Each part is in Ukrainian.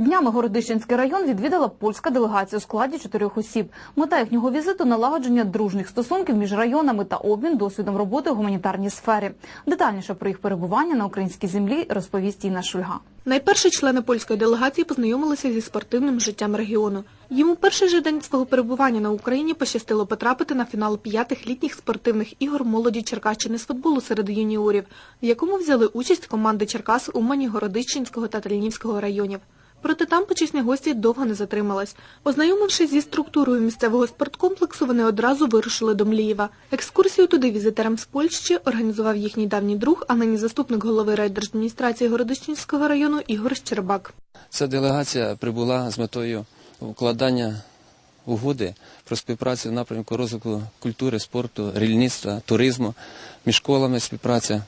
Днями Городищенський район відвідала польська делегація у складі чотирьох осіб. Мета їхнього візиту налагодження дружніх стосунків між районами та обмін досвідом роботи у гуманітарній сфері. Детальніше про їх перебування на українській землі розповість Інна Шульга. Найперше члени польської делегації познайомилися зі спортивним життям регіону. Їм у перший же день свого перебування на Україні пощастило потрапити на фінал п'ятих літніх спортивних ігор молоді Черкащини з футболу серед юніорів, в якому взяли участь команди Черкас, Умані, Городищенського та Тальнівського районів. Проте там почесні гості довго не затримались. Ознайомившись зі структурою місцевого спорткомплексу, вони одразу вирушили до Млієва. Екскурсію туди візитерам з Польщі організував їхній давній друг, а нині заступник голови райдержадміністрації Городищенського району Ігор Щербак. Ця делегація прибула з метою укладання угоди про співпрацю в напрямку розвитку культури, спорту, рільництва, туризму, між школами співпраця,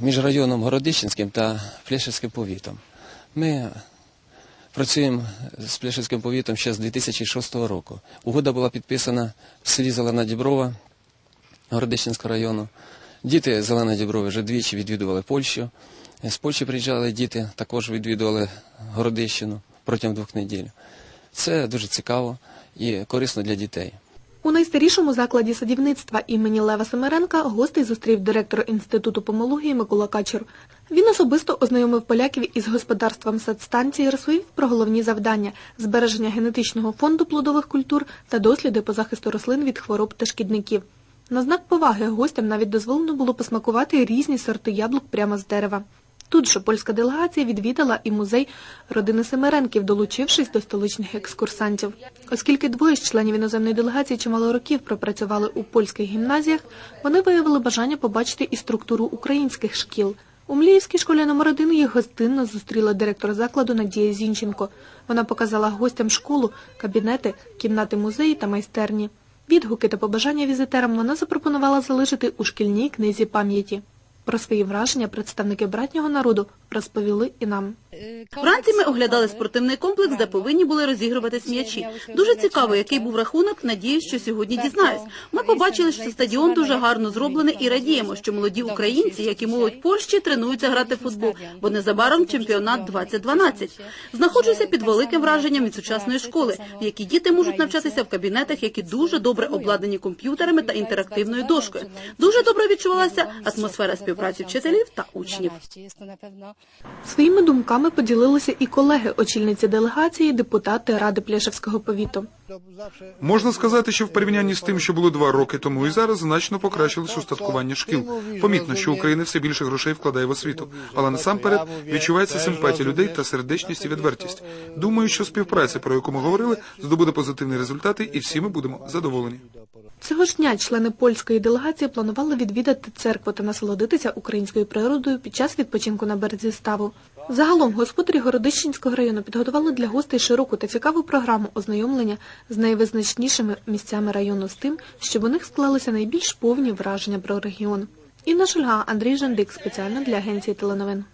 між районом Городищенським та Плешевським повітом. Ми працюємо з Плешевським повітом ще з 2006 року. Угода була підписана в селі Зелена Діброва Городищенського району. Діти Зелена Діброви вже двічі відвідували Польщу. З Польщі приїжджали діти, також відвідували Городищину протягом двох неділь. Це дуже цікаво і корисно для дітей. У найстарішому закладі садівництва імені Лева Семеренка гостей зустрів директор Інституту помології Микола Качур. Він особисто ознайомив поляків із господарством садстанції, розповів про головні завдання – збереження генетичного фонду плодових культур та досліди по захисту рослин від хвороб та шкідників. На знак поваги гостям навіть дозволено було посмакувати різні сорти яблук прямо з дерева. Тут же польська делегація відвідала і музей родини Семеренків, долучившись до столичних екскурсантів. Оскільки двоє з членів іноземної делегації чимало років пропрацювали у польських гімназіях, вони виявили бажання побачити і структуру українських шкіл. У Мліївській школі номер 1 їх гостинно зустріла директор закладу Надія Зінченко. Вона показала гостям школу, кабінети, кімнати музеї та майстерні. Відгуки та побажання візитерам вона запропонувала залишити у шкільній книзі пам'яті. Про свої враження представники братнього народу розповіли і нам. Вранці ми оглядали спортивний комплекс, де повинні були розігруватись м'ячі. Дуже цікаво, який був рахунок. Надіюсь, що сьогодні дізнаюсь. Ми побачили, що стадіон дуже гарно зроблений і радіємо, що молоді українці, як і молодь Польщі, тренуються грати в футбол, бо незабаром чемпіонат 2012. Знаходжуся під великим враженням від сучасної школи, в якій діти можуть навчатися в кабінетах, які дуже добре обладнані комп'ютерами та інтерактивною дошкою. Дуже добре відчувалася атмосфера співпраці вчителів та учнів. Своїми думками поділилися і колеги очільниці делегації, депутати Ради Пляшевського повіту. Можна сказати, що в порівнянні з тим, що було два роки тому і зараз, значно покращилось устаткування шкіл. Помітно, що Україна все більше грошей вкладає в освіту, але насамперед відчувається симпатія людей та сердечність і відвертість. Думаю, що співпраця, про яку ми говорили, здобуде позитивні результати, і всі ми будемо задоволені. Цього ж дня члени польської делегації планували відвідати церкву та насолодитися українською природою під час відпочинку на березі ставу. Загалом господарі Городищенського району підготували для гостей широку та цікаву програму ознайомлення з найвизначнішими місцями району з тим, щоб у них склалися найбільш повні враження про регіон. Інна Шульга, Андрій Жандик спеціально для агенції теленовин.